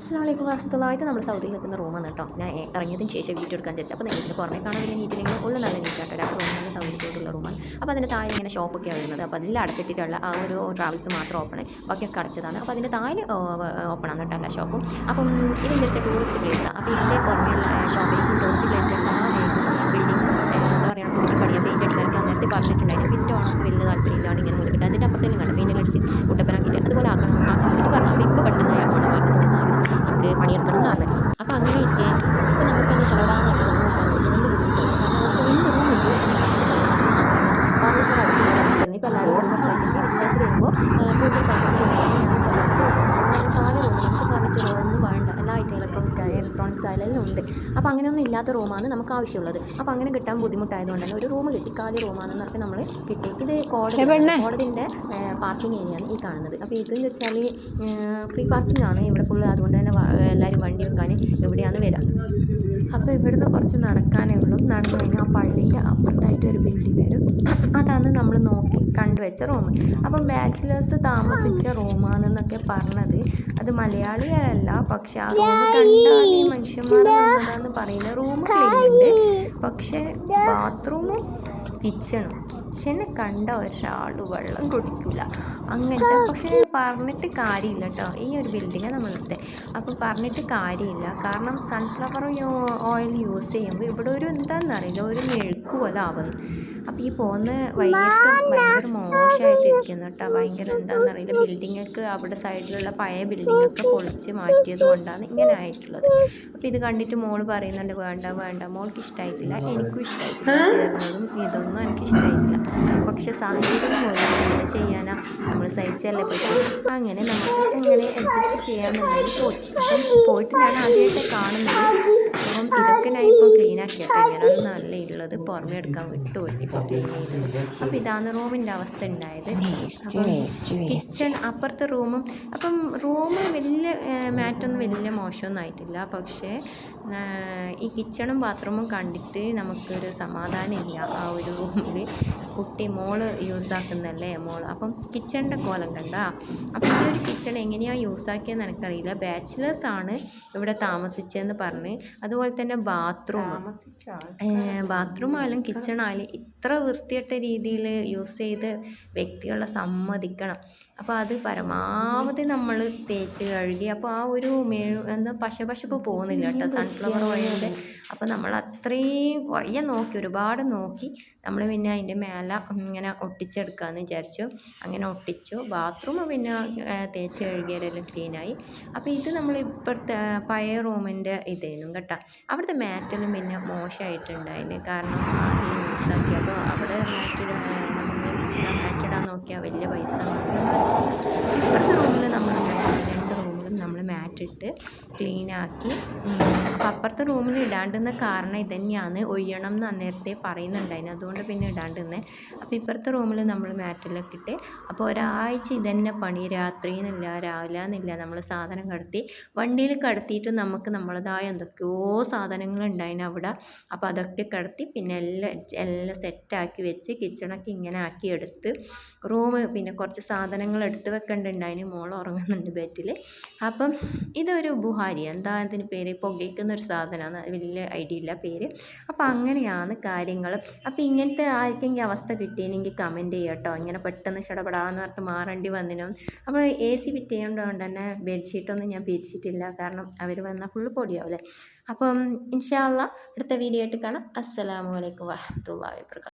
അസ്സാം വലൈക്കും വാഹത്തുള്ളതായിട്ട് നമ്മൾ സൗദിയിൽ നിൽക്കുന്ന റൂമാണ് കേട്ടോ. ഞാൻ ഇറങ്ങിയതിന് ശേഷം വീട്ടിൽ എടുക്കാൻ വിചാരിച്ചു. അപ്പോൾ നിങ്ങൾക്ക് പുറമെ കാണാൻ വലിയ നീറ്റില്ലെങ്കിൽ ഉള്ള നല്ല നീറ്റാട്ടോ അപ്പോൾ റൂം നല്ല സൗകര്യത്തോടുള്ള റൂമാണ് അപ്പോൾ അതിന്റെ താഴെ ഇങ്ങനെ ഷോപ്പൊക്കെ വരുന്നത്. അപ്പോൾ അതിൽ അടച്ചിട്ടിട്ടുള്ള ആ ഒരു ട്രാവൽസ് മാത്രം ഓപ്പൺ ബാക്കിയൊക്കെ അടച്ചതാണ്. അപ്പോൾ അതിന്റെ താഴെ ഓപ്പൺ ആണ് കേട്ടോ എല്ലാ ഷോപ്പും അപ്പം ഇത് ജസ്റ്റ് ടൂറിസ്റ്റ് പ്ലേസാണ് അപ്പോൾ ഇതിന്റെ പുറമെയുള്ള ഷോപ്പിലേക്കും ടൂറിസ്റ്റ് പ്ലേസിലേക്കും ബിൽഡിംഗ് എന്താ പറയുക പുതിയ പണിയാൻ പെയിന്റ് അടിക്കാനൊക്കെ നേരത്തെ പറഞ്ഞിട്ടുണ്ടായിരുന്നു പിന്നെ ഓണം വലിയ താല്പര്യമില്ലാണ് ഇങ്ങനെ മുതൽ കിട്ടുക. അതിന്റെ അപ്പുറത്തേലും കണ്ടു? പെയിന്റ് അടിച്ച് കുട്ടപ്പനാക്കിയിട്ട് അതുപോലെ ആക്കണം ആക്കാൻ വേണ്ടി പറഞ്ഞു അപ്പോൾ ഇപ്പോൾ പെട്ടെന്ന് അയാളാണ് പറഞ്ഞത് എനിക്ക് പണിയെടുക്കണം എന്ന് പറഞ്ഞു അപ്പോൾ അങ്ങനെ ഇരിക്കെ ഇപ്പോൾ നമുക്ക് അത് ഷവറാന്ന് പറഞ്ഞ റൂം കിട്ടാൻ വേണ്ടി വലിയ ബുദ്ധിമുട്ടാണ് കാരണം നമുക്ക് വലിയ റൂമുണ്ട് ഫർണിച്ചർ അടുത്ത് ഇപ്പോൾ എല്ലാവരും നമ്മൾ വെച്ചിട്ട് വിസിറ്റേഴ്സ് വരുമ്പോൾ കൂടുതൽ പൈസ കൊടുക്കാനാണ് ഞാൻ കല്യാണം ചെയ്തത് താഴെ നമുക്ക് ഫർണിച്ചർ വേണ്ട എല്ലാ ഐറ്റം ഇലക്ട്രോണിക്സ് ഇലക്ട്രോണിക്സ് ആയാലും ഉണ്ട്. അപ്പോൾ അങ്ങനെയൊന്നും ഇല്ലാത്ത റൂമാണ് നമുക്ക് ആവശ്യമുള്ളത്. അപ്പോൾ അങ്ങനെ കിട്ടാൻ ബുദ്ധിമുട്ടായതുകൊണ്ട് തന്നെ ഒരു റൂം കിട്ടി കാലി റൂമാണെന്ന് പറഞ്ഞാൽ നമ്മൾ കിട്ടി. ഇത് കോടതി കോടതിന്റെ പാർക്കിംഗ് ഏരിയയാണ് ഈ കാണുന്നത്. അപ്പോൾ ഇതെന്ന് വെച്ചാൽ ഫ്രീ പാർക്കിംഗ് ആണ് ഇവിടെ ഫുള്ള് അതുകൊണ്ട് തന്നെ എല്ലാവരും വണ്ടി വെക്കാൻ എവിടെയാണ് വരിക അപ്പോൾ ഇവിടുന്ന് കുറച്ച് നടക്കാനേ ഉള്ളൂ. നടന്നു കഴിഞ്ഞാൽ ആ പള്ളീന്റെ അപ്പുറത്തായിട്ട് ഒരു ബിൽഡിംഗ് വരും. അതാണ് നമ്മൾ നോക്കി കണ്ടുവച്ച റൂം അപ്പം ബാച്ചിലേഴ്സ് താമസിച്ച റൂമാണെന്നൊക്കെ പറഞ്ഞത്. അത് മലയാളികളല്ല. പക്ഷെ ആ റൂം കണ്ടാൽ ഈ മനുഷ്യന്മാർ നല്ലതാണെന്ന് പറയുന്ന റൂം ക്ലീൻ ഉണ്ട്. പക്ഷേ ബാത്റൂമും കിച്ചണും കിച്ചണ് കണ്ട ഒരാൾ വെള്ളം കുടിക്കില്ല അങ്ങനത്തെ പക്ഷേ പറഞ്ഞിട്ട് കാര്യമില്ല കേട്ടോ ഈ ഒരു ബിൽഡിങ്ങാണ് നമ്മളത്തെ അപ്പോൾ പറഞ്ഞിട്ട് കാര്യമില്ല. കാരണം സൺഫ്ലവർ ഓയിൽ യൂസ് ചെയ്യുമ്പോൾ ഇവിടെ ഒരു എന്താണെന്നറിയില്ല ഒരു മെഴുക്ക് പോലെ ആവുന്നു. അപ്പോൾ ഈ പോകുന്ന വഴിയൊക്കെ ഭയങ്കര മോശമായിട്ടിരിക്കുന്നു കേട്ടോ ഭയങ്കര എന്താണെന്നറിയില്ല ബിൽഡിങ്ങൊക്കെ അവിടെ സൈഡിലുള്ള പഴയ ബിൽഡിങ്ങൊക്കെ പൊളിച്ച് മാറ്റിയത് കൊണ്ടാണ് ഇങ്ങനെ ആയിട്ടുള്ളത്. അപ്പോൾ ഇത് കണ്ടിട്ട് മോൾ പറയുന്നുണ്ട് വേണ്ട വേണ്ട. മോൾക്ക് ഇഷ്ടമായിട്ടില്ല എനിക്കും ഇഷ്ടമായിട്ടില്ല ഇതൊന്നും എനിക്ക് ഇഷ്ടമായിട്ടില്ല പക്ഷെ സാഹചര്യം മൂലം ചെയ്യാനാ? നമ്മൾ സഹിച്ചല്ലേ പറ്റും അങ്ങനെ നമുക്ക് എങ്ങനെ അഡ്ജസ്റ്റ് ചെയ്യാമെന്നുള്ളത് പോയി അപ്പം പോയിട്ട് ഞാൻ ആദ്യമായിട്ട് കാണുന്നത്. അപ്പം ഇതൊക്കെ ഞാൻ ആക്കിയിട്ട് ഇങ്ങനെയാണ് നല്ല ഉള്ളത് പുറമെ എടുക്കാൻ വിട്ടുപോയി. ഇപ്പോൾ ക്ലീൻ ചെയ്തത് അപ്പോൾ ഇതാണ് റൂമിന്റെ അവസ്ഥ ഉണ്ടായത്. കിച്ചൺ അപ്പുറത്തെ റൂമും അപ്പം റൂം വലിയ മാറ്റൊന്നും വലിയ മോശമൊന്നും ആയിട്ടില്ല. പക്ഷേ ഈ കിച്ചണും ബാത്റൂമും കണ്ടിട്ട് നമുക്കൊരു സമാധാനമില്ല ആ ഒരു റൂമിൽ കുട്ടി മോൾ യൂസ് ആക്കുന്നല്ലേ മോൾ അപ്പം കിച്ചണിന്റെ കോലം കണ്ട? അപ്പം ഈ ഒരു കിച്ചൺ എങ്ങനെയാണ് യൂസ് ആക്കിയെന്ന് എനിക്കറിയില്ല. ബാച്ചിലേഴ്സാണ് ഇവിടെ താമസിച്ചതെന്ന് പറഞ്ഞ്. അതുപോലെ തന്നെ ബാത്റൂം. ബാത്റൂം ആയാലും കിച്ചൺ ആയാലും ഇത്ര വൃത്തികെട്ട രീതിയിൽ യൂസ് ചെയ്ത് വ്യക്തികളെ സമ്മതിക്കണം. അപ്പോൾ അത് പരമാവധി നമ്മൾ തേച്ച് കഴുകി അപ്പോൾ ആ ഒരു മെഴു എന്താ പശ പശപ്പ് പോകുന്നില്ല കേട്ടോ. സൺഫ്ലവർ ഓയിലിന്റെ അപ്പോൾ നമ്മൾ അത്രയും കുറേ നോക്കി ഒരുപാട് നോക്കി നമ്മൾ പിന്നെ അതിന്റെ മേലെ ഇങ്ങനെ ഒട്ടിച്ചെടുക്കാമെന്ന് വിചാരിച്ചു. അങ്ങനെ ഒട്ടിച്ചു. ബാത്റൂം പിന്നെ തേച്ച് കഴുകിയാലെല്ലാം ക്ലീനായി അപ്പോൾ ഇത് നമ്മൾ ഇപ്പോഴത്തെ പഴയ റൂമിന്റെ ഇതായിരുന്നു കേട്ടോ. അവിടുത്തെ മാറ്റെല്ലാം പിന്നെ മോശമായിട്ടുണ്ടായിന് കാരണം ആദ്യം യൂസ് ആക്കിയപ്പോൾ അവിടെ മാറ്റ് നമ്മൾ മാറ്റിടാൻ നോക്കിയാൽ വലിയ പൈസ ഇപ്പോഴത്തെ റൂമിൽ നമ്മൾ നമ്മൾ ക്ലീനാക്കി. അപ്പം അപ്പുറത്തെ റൂമിൽ ഇടാണ്ടുന്ന കാരണം ഇതന്നെയാണ്. ഒയ്യണം എന്ന് അന്നേരത്തെ പറയുന്നുണ്ടായിരുന്നു. അതുകൊണ്ട് പിന്നെ ഇടാണ്ടിരുന്നത് അപ്പോൾ ഇപ്പുറത്തെ റൂമിൽ നമ്മൾ മാറ്റിലൊക്കെ ഇട്ട് അപ്പോൾ ഒരാഴ്ച ഇതന്നെ പണി. രാത്രി എന്നില്ല രാവിലെ എന്നില്ല നമ്മൾ സാധനം കടത്തി. വണ്ടിയിൽ കടത്തിയിട്ട് നമുക്ക് നമ്മളതായ എന്തൊക്കെയോ സാധനങ്ങൾ ഉണ്ടായിരുന്നു അവിടെ. അപ്പോൾ അതൊക്കെ കടത്തി പിന്നെ എല്ലാം എല്ലാം സെറ്റാക്കി വെച്ച് കിച്ചണൊക്കെ ഇങ്ങനെ ആക്കി എടുത്ത് റൂം പിന്നെ കുറച്ച് സാധനങ്ങൾ എടുത്ത് വെക്കേണ്ടതുണ്ടായിന് മോൾ ഉറങ്ങുന്നുണ്ട് ബെഡിൽ. അപ്പം ഇതൊരു ബുഹാരി എന്താ അതിന് പേര്? പുകയ്ക്കുന്ന ഒരു സാധനമാണ് വലിയ ഐഡിയ ഇല്ല പേര്. അപ്പോൾ അങ്ങനെയാണ് കാര്യങ്ങൾ അപ്പോൾ ഇങ്ങനത്തെ ആർക്കെങ്കിലും അവസ്ഥ കിട്ടിയെങ്കിൽ കമന്റ് ചെയ്യട്ടോ. ഇങ്ങനെ പെട്ടെന്ന് ചടപടാന്ന് പറഞ്ഞിട്ട് മാറേണ്ടി വന്നിനു? അപ്പോൾ എ സി ഫിറ്റ് ചെയ്യേണ്ടതുകൊണ്ട് തന്നെ ബെഡ്ഷീറ്റൊന്നും ഞാൻ പിരിച്ചിട്ടില്ല. കാരണം അവർ വന്നാൽ ഫുള്ള് പൊടിയാവില്ലേ അപ്പം ഇൻഷാല്ല അടുത്ത വീഡിയോ ആയിട്ട് കാണാം. അസ്സലാമു അലൈക്കും വാഹത്തുള്ള വബറകാതുഹു